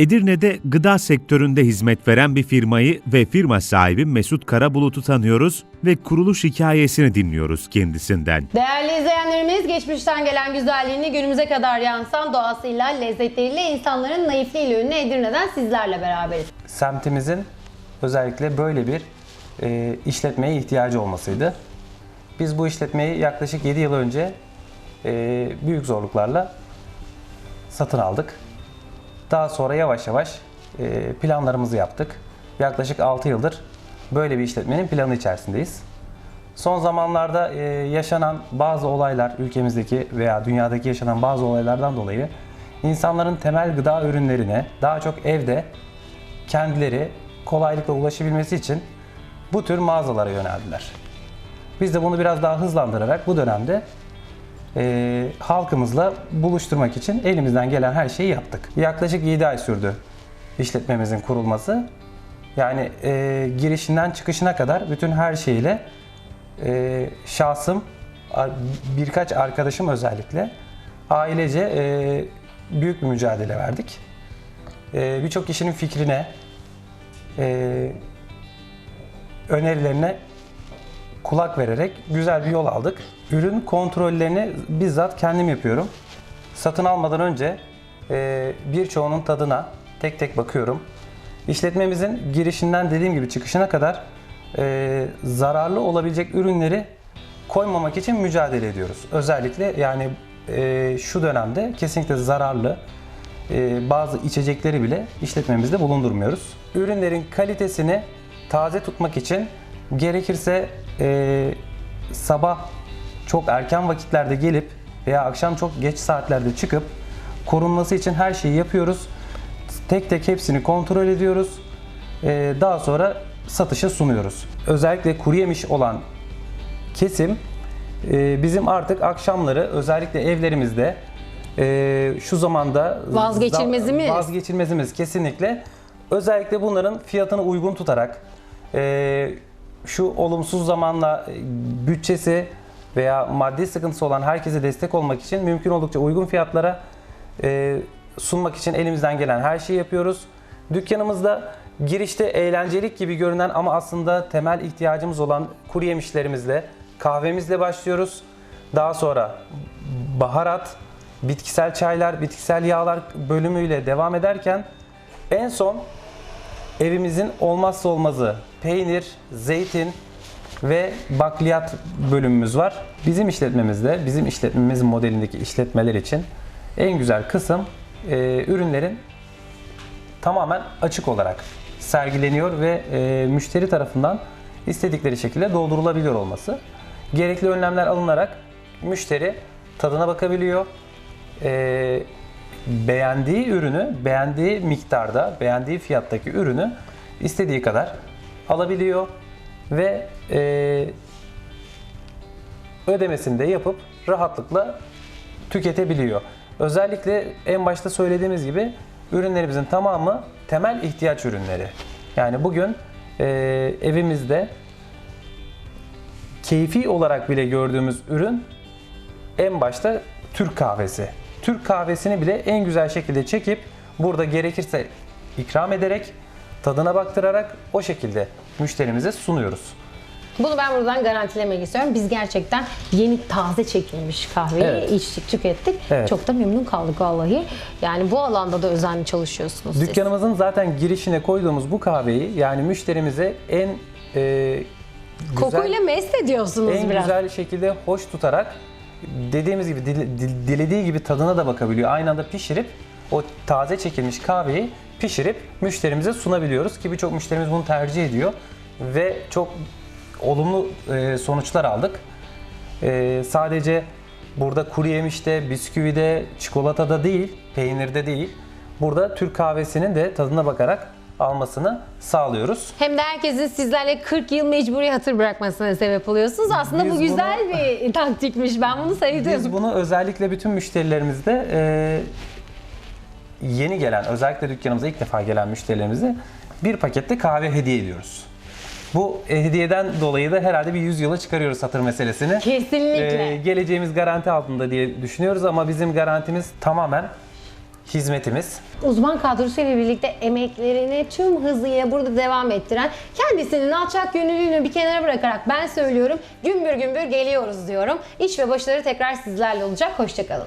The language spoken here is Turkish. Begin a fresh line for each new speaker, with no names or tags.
Edirne'de gıda sektöründe hizmet veren bir firmayı ve firma sahibi Mesut Karabulut'u tanıyoruz ve kuruluş hikayesini dinliyoruz kendisinden.
Değerli izleyenlerimiz geçmişten gelen güzelliğini günümüze kadar yansıtan doğasıyla, lezzetleriyle, insanların naifliğiyle ünlü Edirne'den sizlerle beraberiz.
semtimizin özellikle böyle bir e, işletmeye ihtiyacı olmasıydı. Biz bu işletmeyi yaklaşık 7 yıl önce e, büyük zorluklarla satın aldık. Daha sonra yavaş yavaş e, planlarımızı yaptık. Yaklaşık 6 yıldır böyle bir işletmenin planı içerisindeyiz. Son zamanlarda e, yaşanan bazı olaylar, ülkemizdeki veya dünyadaki yaşanan bazı olaylardan dolayı insanların temel gıda ürünlerine daha çok evde kendileri kolaylıkla ulaşabilmesi için bu tür mağazalara yöneldiler. Biz de bunu biraz daha hızlandırarak bu dönemde e, halkımızla buluşturmak için elimizden gelen her şeyi yaptık. Yaklaşık 7 ay sürdü işletmemizin kurulması. Yani e, girişinden çıkışına kadar bütün her şeyle e, şahsım, birkaç arkadaşım özellikle ailece e, büyük bir mücadele verdik. E, Birçok kişinin fikrine, e, önerilerine kulak vererek güzel bir yol aldık. Ürün kontrollerini bizzat kendim yapıyorum. Satın almadan önce e, birçoğunun tadına tek tek bakıyorum. İşletmemizin girişinden dediğim gibi çıkışına kadar e, zararlı olabilecek ürünleri koymamak için mücadele ediyoruz. Özellikle yani e, şu dönemde kesinlikle zararlı bazı içecekleri bile işletmemizde bulundurmuyoruz. Ürünlerin kalitesini taze tutmak için gerekirse e, sabah çok erken vakitlerde gelip veya akşam çok geç saatlerde çıkıp korunması için her şeyi yapıyoruz. Tek tek hepsini kontrol ediyoruz. E, daha sonra satışa sunuyoruz. Özellikle kuru yemiş olan kesim e, bizim artık akşamları özellikle evlerimizde e, şu zamanda
Vazgeçilmezimiz.
vazgeçilmezimiz kesinlikle. Özellikle bunların fiyatını uygun tutarak e, şu olumsuz zamanla e, bütçesi veya maddi sıkıntısı olan herkese destek olmak için mümkün oldukça uygun fiyatlara e, sunmak için elimizden gelen her şeyi yapıyoruz. Dükkanımızda girişte eğlencelik gibi görünen ama aslında temel ihtiyacımız olan kuru yemişlerimizle, kahvemizle başlıyoruz. Daha sonra baharat, bitkisel çaylar, bitkisel yağlar bölümüyle devam ederken en son evimizin olmazsa olmazı peynir, zeytin ve bakliyat bölümümüz var. Bizim işletmemizde, bizim işletmemiz modelindeki işletmeler için en güzel kısım e, ürünlerin tamamen açık olarak sergileniyor ve e, müşteri tarafından istedikleri şekilde doldurulabiliyor olması. Gerekli önlemler alınarak müşteri tadına bakabiliyor. E, beğendiği ürünü, beğendiği miktarda, beğendiği fiyattaki ürünü istediği kadar alabiliyor ve e, ödemesini de yapıp rahatlıkla tüketebiliyor. Özellikle en başta söylediğimiz gibi ürünlerimizin tamamı temel ihtiyaç ürünleri. Yani bugün e, evimizde keyfi olarak bile gördüğümüz ürün en başta Türk kahvesi. Türk kahvesini bile en güzel şekilde çekip burada gerekirse ikram ederek tadına baktırarak o şekilde müşterimize sunuyoruz.
Bunu ben buradan garantilemek istiyorum. Biz gerçekten yeni taze çekilmiş kahveyi
Evet.
içtik, tükettik.
Evet.
Çok da memnun kaldık vallahi. Yani bu alanda da özenli çalışıyorsunuz siz.
Dükkanımızın zaten girişine koyduğumuz bu kahveyi yani müşterimize en e, güzel,
Kokuyla mest ediyorsunuz
en
biraz.
güzel şekilde hoş tutarak dediğimiz gibi dil- dil- dilediği gibi tadına da bakabiliyor. Aynı anda pişirip o taze çekilmiş kahveyi pişirip müşterimize sunabiliyoruz ki birçok müşterimiz bunu tercih ediyor ve çok olumlu e, sonuçlar aldık. E, sadece burada kuru yemişte, bisküvide, çikolatada değil, peynirde değil. Burada Türk kahvesinin de tadına bakarak almasını sağlıyoruz.
Hem de herkesin sizlerle 40 yıl mecburi hatır bırakmasına sebep oluyorsunuz. Aslında
Biz
bu
bunu-
güzel bir taktikmiş. Ben bunu sevdim.
Biz bunu özellikle bütün müşterilerimizde e, yeni gelen, özellikle dükkanımıza ilk defa gelen müşterilerimize bir pakette kahve hediye ediyoruz. Bu e, hediyeden dolayı da herhalde bir 100 yıla çıkarıyoruz satır meselesini.
Kesinlikle.
E, geleceğimiz garanti altında diye düşünüyoruz ama bizim garantimiz tamamen hizmetimiz.
Uzman kadrosuyla birlikte emeklerini tüm hızıyla burada devam ettiren, kendisinin alçak gönüllülüğünü bir kenara bırakarak ben söylüyorum gümbür gümbür geliyoruz diyorum. İş ve başarı tekrar sizlerle olacak. Hoşçakalın.